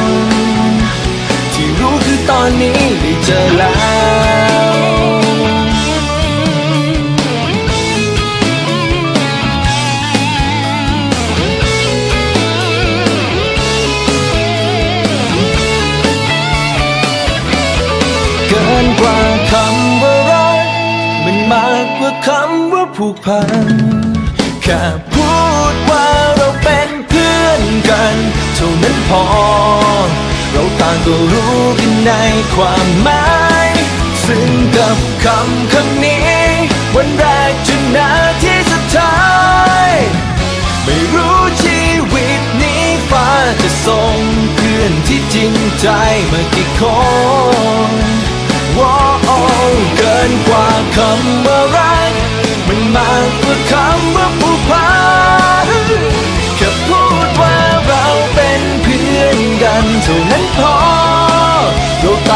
คื อนนี้ได้เจอแล้วเกินกว่าคำว่ารักมันมากกว่าคำว่าผูกพันแค่พูดว่าเราเป็นเพื่อนกัน เท่านั้นพอ ก็รู้กันในความหมาย ซึ่งกับคำคำนี้ วันแรกจนนาที่สุดท้าย ไม่รู้ชีวิตนี้ฟ้าจะส่งเพื่อนที่จริงใจมากี่คนว้าเกินกว่าคำว่ารักมันมาก